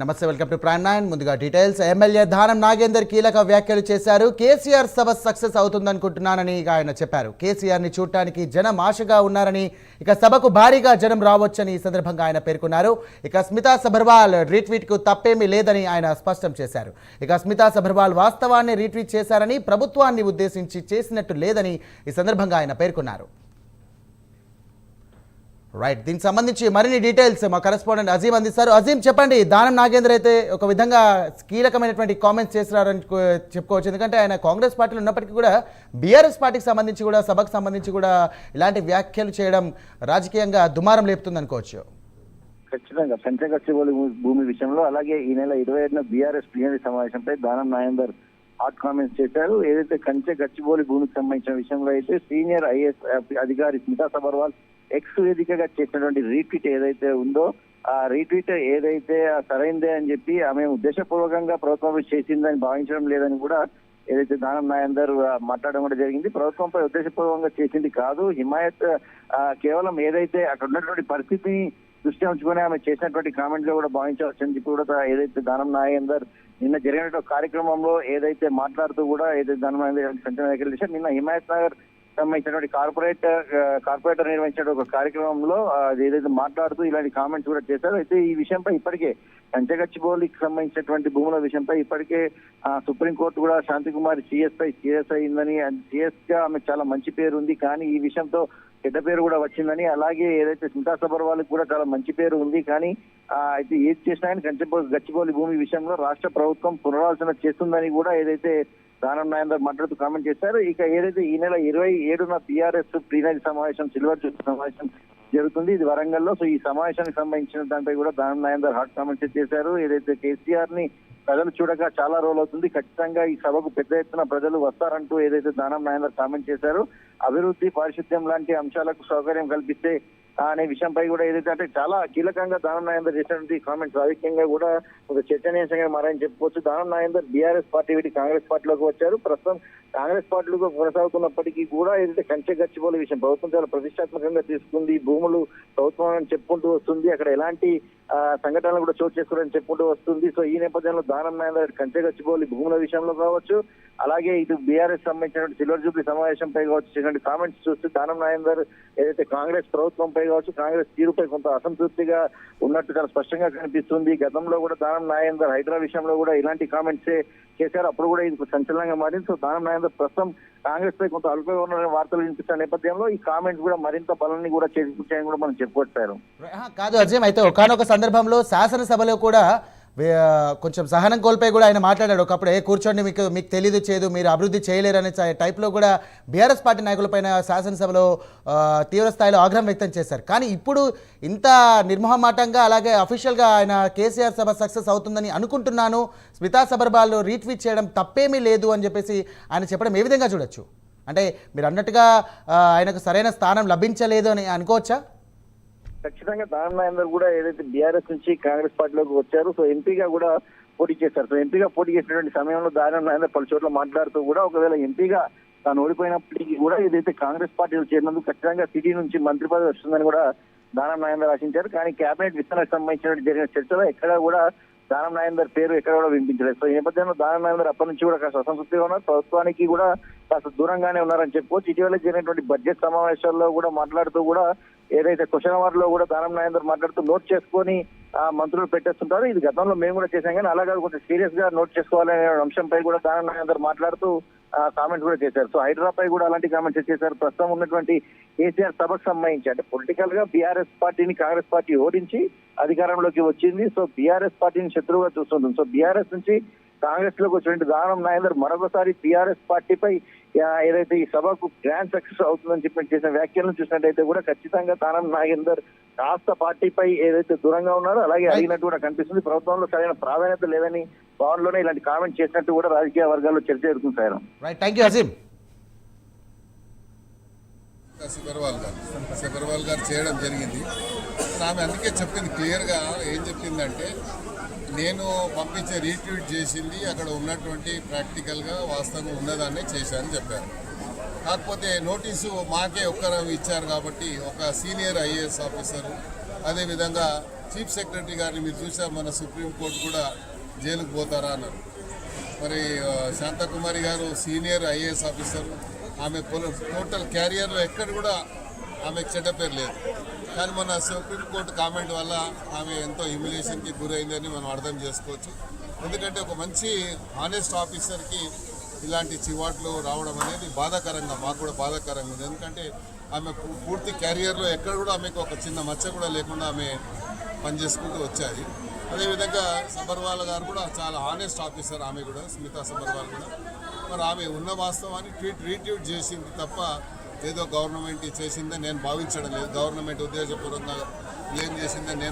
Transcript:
నమస్తే welcome to Prime Nine ముందుగా details MLA Danam Nagender కీలక వ్యాఖ్యలు చేశారు. కేసీఆర్ సభ సక్సెస్ అవుతుందనుకుంటున్నానని ఆయన చెప్పారు. కేసీఆర్ని చూడటానికి జనం ఆశగా ఉన్నారని ఇక సభకు భారీగా జనం రావచ్చని ఈ సందర్భంగా ఆయన పేర్కొన్నారు. ఇక స్మితా సబర్వాల్ రీట్వీట్కు తప్పేమీ లేదని ఆయన స్పష్టం చేశారు. ఇక స్మితా సబర్వాల్ వాస్తవాన్ని రీట్వీట్ చేశారని ప్రభుత్వాన్ని ఉద్దేశించి చేసినట్టు లేదని ఈ సందర్భంగా ఆయన పేర్కొన్నారు. రైట్ దీనికి సంబంధించి మరిన్ని డీటెయిల్స్ మా కరెస్పాండెంట్ అజీం అందిస్తారు. అజీం చెప్పండి దానం నాగేంద్ర అయితే ఒక విధంగా కీలకమైనటువంటి కామెంట్స్ చేస్తున్నారని చెప్పుకోవచ్చు. ఎందుకంటే ఆయన కాంగ్రెస్ పార్టీలో ఉన్నప్పటికీ కూడా బీఆర్ఎస్ పార్టీకి సంబంధించి కూడా సభకు సంబంధించి కూడా ఇలాంటి వ్యాఖ్యలు చేయడం రాజకీయంగా దుమారం లేపుతుంది అనుకోవచ్చు. ఖచ్చితంగా. పంచగచ్చిబౌలి భూమి విషయంలో అలాగే ఈ నెల ఇరవై ఏడున BRS plenary సమావేశంపై Danam Nagender hot comments చేశారు. ఏదైతే కంచె గచ్చిబౌలి భూమికి సంబంధించిన విషయంలో అయితే సీనియర్ ఐఏఎస్ అధికారి స్మితా సబర్వాల్ ఎక్స్ వేదికగా చేసినటువంటి రీట్వీట్ ఏదైతే ఉందో ఆ రీట్వీట్ ఏదైతే సరైందే అని చెప్పి ఆమె ఉద్దేశపూర్వకంగా ప్రభుత్వం చేసిందని భావించడం లేదని కూడా ఏదైతే దానం నాయందర్ మాట్లాడడం కూడా జరిగింది. ప్రభుత్వంపై ఉద్దేశపూర్వకంగా చేసింది కాదు. హిమాయత్ ఆ, కేవలం ఏదైతే అక్కడ ఉన్నటువంటి పరిస్థితిని దృష్టి ఉంచుకొని ఆమె చేసినటువంటి కామెంట్ కూడా భావించవచ్చు అని చెప్పి కూడా ఏదైతే దానం నాయందర్ నిన్న జరిగినటువంటి కార్యక్రమంలో ఏదైతే మాట్లాడుతూ కూడా ఏదైతే దానం నాయందర్ సంచలన వ్యాఖ్యలు చేశారు నిన్న హిమాయత్ నగర్ సంబంధించినటువంటి కార్పొరేట్ కార్పొరేటర్ నిర్వహించిన ఒక కార్యక్రమంలో అది ఏదైతే మాట్లాడుతూ ఇలాంటి కామెంట్స్ కూడా చేశారు అయితే ఈ విషయంపై ఇప్పటికే పంచగచ్చిబౌలికి సంబంధించినటువంటి భూముల విషయంపై ఇప్పటికే సుప్రీంకోర్టు కూడా శాంతికుమారి సిఎస్ పై సీరియస్ అయిందని సిఎస్గా ఆమె చాలా మంచి పేరు ఉంది కానీ ఈ విషయంతో చెడ్డ పేరు కూడా వచ్చిందని అలాగే ఏదైతే స్మితా సబర్వాల్కి కూడా చాలా మంచి పేరు ఉంది కానీ అయితే ఏది చేసినా కానీ గచ్చిబౌలి భూమి విషయంలో రాష్ట్ర ప్రభుత్వం పునరాలోచన చేస్తుందని కూడా ఏదైతే దానం నాయందర్ మాట్లాడుతూ కామెంట్ చేశారు. ఇక ఏదైతే ఈ నెల ఇరవై ఏడున బీఆర్ఎస్ ప్లీనరీ సమావేశం సిల్వర్ జూబ్లీ సమావేశం జరుగుతుంది. ఇది వరంగల్లో. సో ఈ సమావేశానికి సంబంధించిన దానిపై కూడా దానం నాయందర్ హాట్ కామెంట్స్ చేశారు. ఏదైతే కేసీఆర్ని ప్రజలు చూడక చాలా రోజులు అవుతుంది. ఖచ్చితంగా ఈ సభకు పెద్ద ఎత్తున ప్రజలు వస్తారంటూ ఏదైతే దానం నాయందర్ కామెంట్ చేశారు. అభివృద్ధి పారిశుద్ధ్యం లాంటి అంశాలకు సౌకర్యం కల్పిస్తే అనే విషయంపై కూడా ఏదైతే అంటే చాలా కీలకంగా దానం నాయందర్ చేసినటువంటి కామెంట్స్ రాజకీయంగా కూడా ఒక చర్చనీయాంశంగా మారని చెప్పుకోవచ్చు. దానం నాయందర్ బీఆర్ఎస్ పార్టీ వీటి కాంగ్రెస్ పార్టీలోకి వచ్చారు. ప్రస్తుతం కాంగ్రెస్ పార్టీలో కొనసాగుతున్నప్పటికీ కూడా ఏదైతే కంచె గచ్చిపోలే విషయం ప్రభుత్వం చాలా ప్రతిష్టాత్మకంగా తీసుకుంది. భూములు ప్రభుత్వం అని చెప్పుకుంటూ వస్తుంది. అక్కడ ఎలాంటి సంఘటనలు కూడా చోటు చేసుకోవాలని చెప్పుకుంటూ వస్తుంది. సో ఈ నేపథ్యంలో దానం నాయందర్ కంచె గచ్చిపోలి భూముల విషయంలో కావచ్చు అలాగే ఇటు బీఆర్ఎస్ సంబంధించినటువంటి సిల్వర్ జూబ్లీ సమావేశంపై కావచ్చు కామెంట్స్ చూస్తే దానం నాయందర్ ఏదైతే కాంగ్రెస్ ప్రభుత్వంపై కావచ్చు కాంగ్రెస్ తీరుపై కొంత అసంతృప్తిగా ఉన్నట్టు చాలా స్పష్టంగా కనిపిస్తుంది. గతంలో కూడా దానం నాయందర్ హైదరా విషయంలో కూడా ఇలాంటి కామెంట్స్ చేశారు. అప్పుడు కూడా ఇది సంచలనంగా మారింది. సో దానం నాయందర్ ప్రస్తుతం కాంగ్రెస్ పై కొంత అల్పమైన వార్తలు వినిపిస్తున్న నేపథ్యంలో ఈ కామెంట్స్ కూడా మరింత బలాన్ని కూడా చేకూర్చాయని కూడా మనం చెప్పుకొచ్చారు. కాదు అజయం అయితే ఒకనొక సందర్భంలో శాసనసభలో కూడా కొంచెం సహనం కోల్పోయి కూడా ఆయన మాట్లాడాడు. ఒకప్పుడు ఏ కూర్చోండి మీకు మీకు తెలియదు చేయదు మీరు అభివృద్ధి చేయలేరు అనే టైప్లో కూడా బీఆర్ఎస్ పార్టీ నాయకులపైన శాసనసభలో తీవ్ర స్థాయిలో ఆగ్రహం వ్యక్తం చేశారు. కానీ ఇప్పుడు ఇంత నిర్మోహమాటంగా అలాగే అఫీషియల్గా ఆయన కేసీఆర్ సభ సక్సెస్ అవుతుందని అనుకుంటున్నాను. స్మితా సబర్బాల్ రీట్వీట్ చేయడం తప్పేమీ లేదు అని చెప్పేసి ఆయన చెప్పడం ఏ విధంగా చూడొచ్చు? అంటే మీరు అన్నట్టుగా ఆయనకు సరైన స్థానం లభించలేదు అని అనుకోవచ్చా? ఖచ్చితంగా దానం నాయందర్ కూడా ఏదైతే బీఆర్ఎస్ నుంచి కాంగ్రెస్ పార్టీలోకి వచ్చారు సో ఎంపీగా కూడా పోటీ చేశారు. సో ఎంపీగా పోటీ చేసినటువంటి సమయంలో దానం నాయందర్ పలు చోట్ల మాట్లాడుతూ కూడా ఒకవేళ ఎంపీగా తాను ఓడిపోయినప్పటికీ కూడా ఏదైతే కాంగ్రెస్ పార్టీలో చేరినందుకు ఖచ్చితంగా సిటీ నుంచి మంత్రి పదవి వస్తుందని కూడా దానం నాయందర్ ఆశించారు కానీ కేబినెట్ విస్తరణకు సంబంధించిన జరిగిన చర్చలో ఎక్కడా కూడా దానం నాయందర్ పేరు ఎక్కడ కూడా వినిపించలేదు. సో ఈ నేపథ్యంలో దానం నాయందర్ అప్పటి నుంచి కూడా కాస్త అసంతృప్తిగా ఉన్నారు. ప్రభుత్వానికి కూడా కాస్త దూరంగానే ఉన్నారని చెప్పుకోవచ్చు. ఇటీవల జరిగినటువంటి బడ్జెట్ సమావేశాల్లో కూడా మాట్లాడుతూ కూడా ఏదైతే క్వశ్చన్ అవర్లో కూడా దానం నాయందర్ మాట్లాడుతూ నోట్ చేసుకొని ఆ మంత్రులు పెట్టేస్తుంటారు. ఇది గతంలో మేము కూడా చేశాం. కానీ అలాగే కొంచెం సీరియస్గా నోట్ చేసుకోవాలనే అంశంపై కూడా దానం నాయందర్ మాట్లాడుతూ కామెంట్స్ కూడా చేశారు. సో హైదరాబాద్ కూడా అలాంటి కామెంట్స్ చేశారు. ప్రస్తుతం ఉన్నటువంటి కేసీఆర్ సభకు సంబంధించి అంటే పొలిటికల్గా బీఆర్ఎస్ పార్టీని కాంగ్రెస్ పార్టీ ఓడించి అధికారంలోకి వచ్చింది. సో బీఆర్ఎస్ పార్టీని శత్రువుగా చూస్తుంది సో బీఆర్ఎస్ నుంచి కాంగ్రెస్లోకి వచ్చినటువంటి దానం నాయందర్ మరొకసారి బీఆర్ఎస్ పార్టీపై ఏదైతే ఈ సభకు గ్రాండ్ సక్సెస్ అవుతుందని చెప్పి చేసిన వ్యాఖ్యలను చూసినట్టయితే కూడా ఖచ్చితంగా దానం నాగేందర్ కాస్త పార్టీపై ఏదైతే దూరంగా ఉన్నారో అలాగే అడిగినట్టు కూడా కనిపిస్తుంది. ప్రభుత్వంలో సరైన ప్రాధాన్యత లేదని భవన్లోనే ఇలాంటి కామెంట్ చేసినట్టు కూడా రాజకీయ వర్గాల్లో చర్చ జరుగుతుంది sir. Right thank you Azeem Sabharwal గారు శబర్వాల్ గారు చేయడం జరిగింది. ఆమె అందుకే చెప్పింది క్లియర్గా ఏం చెప్పిందంటే నేను పంపించే రీట్వీట్ చేసింది అక్కడ ఉన్నటువంటి ప్రాక్టికల్గా వాస్తవంగా ఉన్నదాన్నే చేశానని చెప్పారు. కాకపోతే నోటీసు మాకే ఒక్కరు ఇచ్చారు కాబట్టి ఒక సీనియర్ ఐఏఎస్ ఆఫీసర్ అదేవిధంగా చీఫ్ సెక్రటరీ గారిని మీరు చూసారు మన సుప్రీంకోర్టు కూడా జైలుకు పోతారా అన్నారు. మరి శాంతకుమారి గారు సీనియర్ ఐఏఎస్ ఆఫీసర్ ఆమె టోటల్ క్యారియర్లో ఎక్కడ కూడా ఆమెకు చెడ్డ పేరు లేదు. కానీ మన సుప్రీంకోర్టు కామెంట్ వల్ల ఆమె ఎంతో హ్యూమిలేషన్కి గురైందని మనం అర్థం చేసుకోవచ్చు. ఎందుకంటే ఒక మంచి ఆనెస్ట్ ఆఫీసర్కి ఇలాంటి చివాట్లు రావడం అనేది బాధాకరంగా మాకు కూడా బాధాకరంగా ఉంది. ఎందుకంటే ఆమె పూ- పూర్తి క్యారియర్లో ఎక్కడ కూడా ఆమెకు ఒక చిన్న మచ్చ కూడా లేకుండా ఆమె పనిచేసుకుంటూ వచ్చాయి. అదేవిధంగా సబర్వాల్ గారు కూడా చాలా ఆనెస్ట్ ఆఫీసర్ ఆమె కూడా స్మితా సబర్వాల్ కూడా. మరి ఆమె ఉన్న వాస్తవాన్ని ట్వీట్ రీట్యూట్ చేసింది తప్ప ఏదో గవర్నమెంట్ చేసిందని నేను భావించడం లేదు. గవర్నమెంట్ ఉద్దేశపూర్వకంగా ఏం చేసిందే నేను